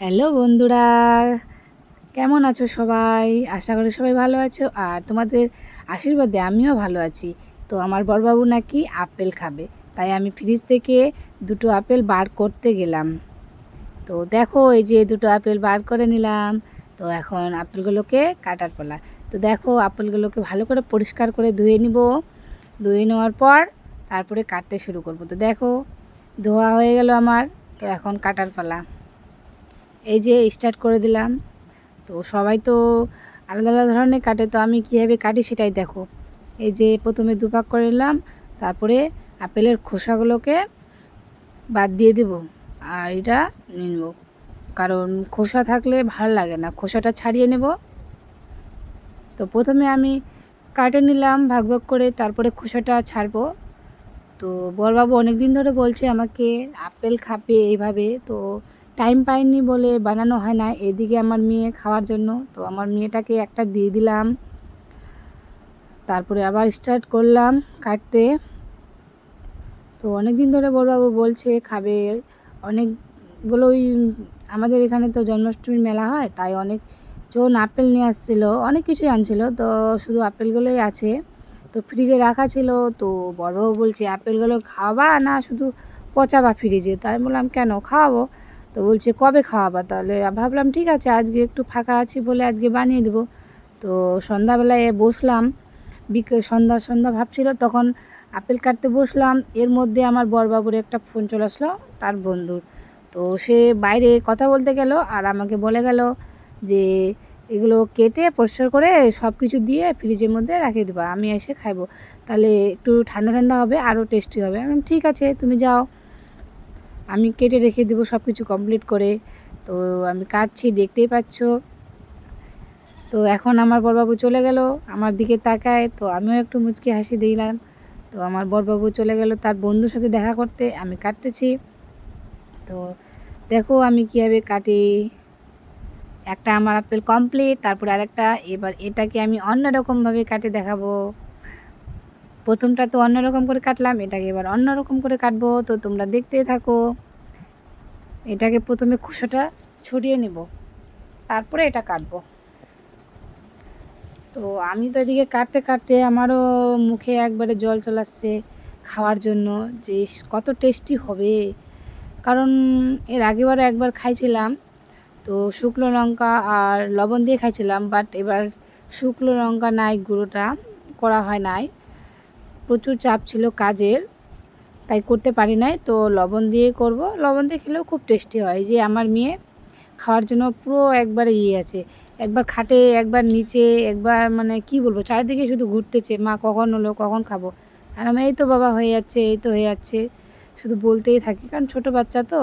Hello বন্ধুরা, কেমন আছো সবাই? আশা করি সবাই ভালো আছো। আর তোমাদের আশীর্বাদে আমিও ভালো আছি। তো আমার বড়বাবু নাকি আপেল খাবে, তাই আমি ফ্রিজ থেকে দুটো আপেল বার করতে গেলাম। তো দেখো, এই যে দুটো আপেল বার করে নিলাম। তো এখন আপেলগুলোকে কাটার পালা। তো দেখো, আপেলগুলোকে ভালো করে পরিষ্কার করে ধুয়ে নিব। ধুয়ে নেওয়ার পর তারপরে কাটতে শুরু করব। তো দেখো, ধোয়া হয়ে গেল আমার। তো এখন কাটার পালা। এই যে স্টার্ট করে দিলাম। তো সবাই তো আলাদা আলাদা ধরনের কাটে, তো আমি কীভাবে কাটি সেটাই দেখো। এই যে প্রথমে দুপাক করে নিলাম, তারপরে আপেলের খোসাগুলোকে বাদ দিয়ে দেব আর এটা নেব। কারণ খোসা থাকলে ভালো লাগে না, খোসাটা ছাড়িয়ে নেব। তো প্রথমে আমি কাটে নিলাম, ভাগ ভাগ করে তারপরে খোসাটা ছাড়বো। তো বরবাবু অনেক দিন ধরে বলছে আমাকে আপেল খাবে এইভাবে, তো টাইম পাইনি বলে বানানো হয় না। এদিকে আমার মেয়ে খাওয়ার জন্য। তো আমার মেয়েটাকে একটা দিয়ে দিলাম। তারপরে আবার স্টার্ট করলাম কাটতে। তো অনেক দিন ধরে বড়বাবু বলছে, খাবে। অনেকগুলোই আমাদের এখানে তো জন্মাষ্টমীর মেলা হয়, তাই অনেক জন আপেল নিয়ে আসছিল, অনেক কিছুই আনছিল। তো শুধু আপেলগুলোই আছে। তো ফ্রিজে রাখা ছিল। তো বড়বাবু বলছে, আপেলগুলো খাওয়াবা না? শুধু পচাবা ফ্রিজে তাই বললাম, কেন? খাওয়াবো। তো বলছে, কবে খাওয়াবা তাহলে? ভাবলাম, ঠিক আছে, আজকে একটু ফাঁকা আছি বলে আজকে বানিয়ে দেবো। তো সন্ধ্যাবেলায় বসলাম বিকেল সন্ধ্যা সন্ধ্যা ভাবছিল, তখন আপেল কাটতে বসলাম, এর মধ্যে আমার বরবাবুর একটা ফোন চলে আসলো, তার বন্ধুর। তো সে বাইরে কথা বলতে গেল আর আমাকে বলে গেল যে, এগুলো কেটে পরিষ্কার করে সব কিছু দিয়ে ফ্রিজের মধ্যে রাখিয়ে দেবো, আমি এসে খাইবো। তাহলে একটু ঠান্ডা ঠান্ডা হবে, আরও টেস্টি হবে। ঠিক আছে, তুমি যাও। আমি কেটে রেখে দেবো সব কিছু কমপ্লিট করে। তো আমি কাটছি, দেখতেই পাচ্ছ। তো এখন আমার বরবাবু চলে গেল, আমার দিকে তাকায়। তো আমিও একটু মুচকি হাসি দিলাম। তো আমার বরবাবু চলে গেল, তার বন্ধুর সাথে দেখা করতে। আমি কাটতেছি। তো দেখো আমি কীভাবে কাটি। একটা আমার আপেল কমপ্লিট তারপরে আরেকটা। এবার এটাকে আমি অন্যরকমভাবে কাটে দেখাবো। প্রথমটা তো অন্যরকম করে কাটলাম, এটাকে এবার অন্যরকম করে কাটবো। তো তোমরা দেখতে থাকো। এটাকে প্রথমে খোসাটা ছড়িয়ে নেব, তারপরে এটা কাটবো। তো আমি তো এদিকে কাটতে কাটতে আমারও মুখে একবারে জল চলে আসছে খাওয়ার জন্য, যে কত টেস্টি হবে। কারণ এর আগেবারও একবার খাইছিলাম, তো শুকনো লঙ্কা আর লবণ দিয়ে খাইছিলাম বাট এবার শুকনো লঙ্কা নাই, গুঁড়োটা করা হয় নাই। প্রচুর চাপ ছিল কাজের তাই করতে পারি নাই। তো লবণ দিয়ে করব। লবণ দিয়ে খেলেও খুব টেস্টি হয়। যে আমার মেয়ে খাওয়ার জন্য পুরো একবার ইয়ে আছে। একবার খাটে, একবার নিচে, একবার মানে কি বলব, চারিদিকে শুধু ঘুরতেছে। মা কখন হলো, কখন খাব? আর আমি এই তো বাবা হয়ে যাচ্ছে, এই তো হয়ে যাচ্ছে। শুধু বলতেই থাকি, কারণ ছোট বাচ্চা তো।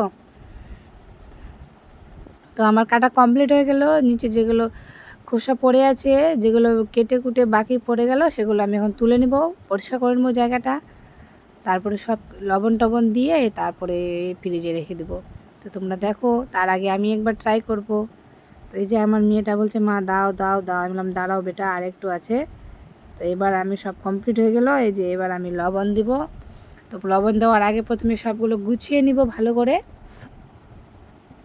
তো আমার কাটা কমপ্লিট হয়ে গেল। নিচে যেগুলো খোসা পড়ে আছে, যেগুলো কেটে কুটে বাকি পড়ে গেল, সেগুলো আমি এখন তুলে নেব। পরিষ্কার করে নেব জায়গাটা। তারপরে সব লবণ টবণ দিয়ে তারপরে ফ্রিজে রেখে দেবো। তো তোমরা দেখো, তার আগে আমি একবার ট্রাই করব। তো এই যে আমার মেয়েটা বলছে, মা, দাও দাও দাও। আমি বললাম, দাঁড়াও বেটা আর একটু আছে। তো এবার আমি সব কমপ্লিট হয়ে গেল। এই যে এবার আমি লবণ দিব। তো লবণ দেওয়ার আগে প্রথমে সবগুলো গুছিয়ে নিব ভালো করে।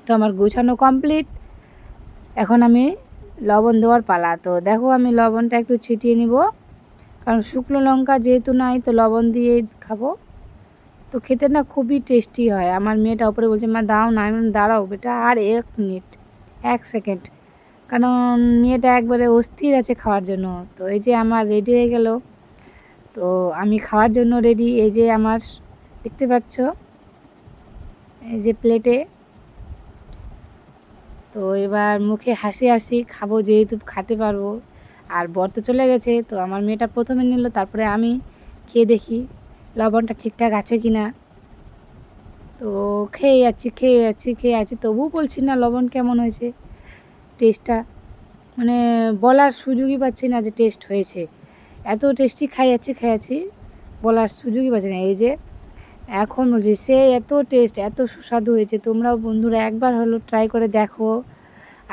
তো আমার গুছানো কমপ্লিট এখন আমি লবণ দেওয়ার পালা। তো দেখো আমি লবণটা একটু ছিটিয়ে নিব। কারণ শুকনো লঙ্কা যেহেতু নাই, তো লবণ দিয়ে খাব। তো খেতে না খুবই টেস্টি হয়। আমার মেয়েটা উপরে বলছে, মা, দাও না। আমি দাঁড়াও বেটা, আর এক মিনিট, এক সেকেন্ড কারণ মেয়েটা একবারে অস্থির আছে খাওয়ার জন্য। তো এই যে আমার রেডি হয়ে গেল। তো আমি খাওয়ার জন্য রেডি এই যে আমার, দেখতে পাচ্ছ? এই যে প্লেটে তো এবার মুখে হাসি হাসি, খাব যেহেতু, খেতে পারব। আর বর তো চলে গেছে, তো আমার মেয়েটা প্রথমে নিল, তারপরে আমি খেয়ে দেখি লবণটা ঠিকঠাক আছে কি না তো খেয়ে যাচ্ছি খেয়ে যাচ্ছি খেয়ে যাচ্ছি তবুও বলছি না লবণ কেমন হয়েছে টেস্টটা মানে বলার সুযোগই পাচ্ছি না যে টেস্ট হয়েছে। এত টেস্টি খাই যাচ্ছি খাই যাচ্ছি বলার সুযোগই পাচ্ছি না। এই যে এখন বলছি সে এত টেস্ট এত সুস্বাদু হয়েছে, তোমরাও বন্ধুরা একবার হলো ট্রাই করে দেখো।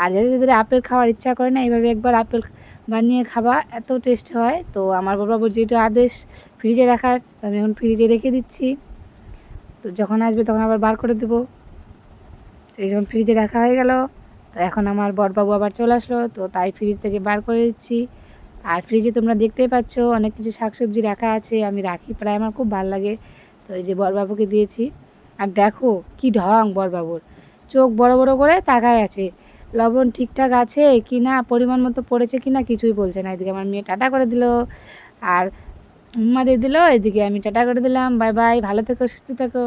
আর যাদের যাদের আপেল খাওয়ার ইচ্ছা করে না, এইভাবে একবার আপেল বানিয়ে খাবা, এত টেস্ট হয়। তো আমার বাবা যেটা আদেশ ফ্রিজে রাখার আমি এখন ফ্রিজে রেখে দিচ্ছি। তো যখন আসবে তখন আবার বার করে দেবো। তো এই যখন ফ্রিজে রাখা হয়ে গেল, তো এখন আমার বরবাবু আবার চলে আসলো, তো তাই ফ্রিজ থেকে বার করে দিচ্ছি। আর ফ্রিজে তোমরা দেখতেই পাচ্ছ, অনেক কিছু শাকসবজি রাখা আছে, আমি রাখি, প্রায় আমার খুব ভালো লাগে। তো এই যে বরবাবুকে দিয়েছি। আর দেখো কি ঢং বরবাবুর। চোখ বড় বড় করে তাকায় আছে। লবণ ঠিকঠাক আছে কি না পরিমাণ মতো পড়েছে কি না কিছুই বলছে না। এদিকে আমার মেয়ে টাটা করে দিল আর উম্মা দিয়ে দিল, এদিকে আমি টাটা করে দিলাম। বাই বাই, ভালো থেকো, সুস্থ থেকো।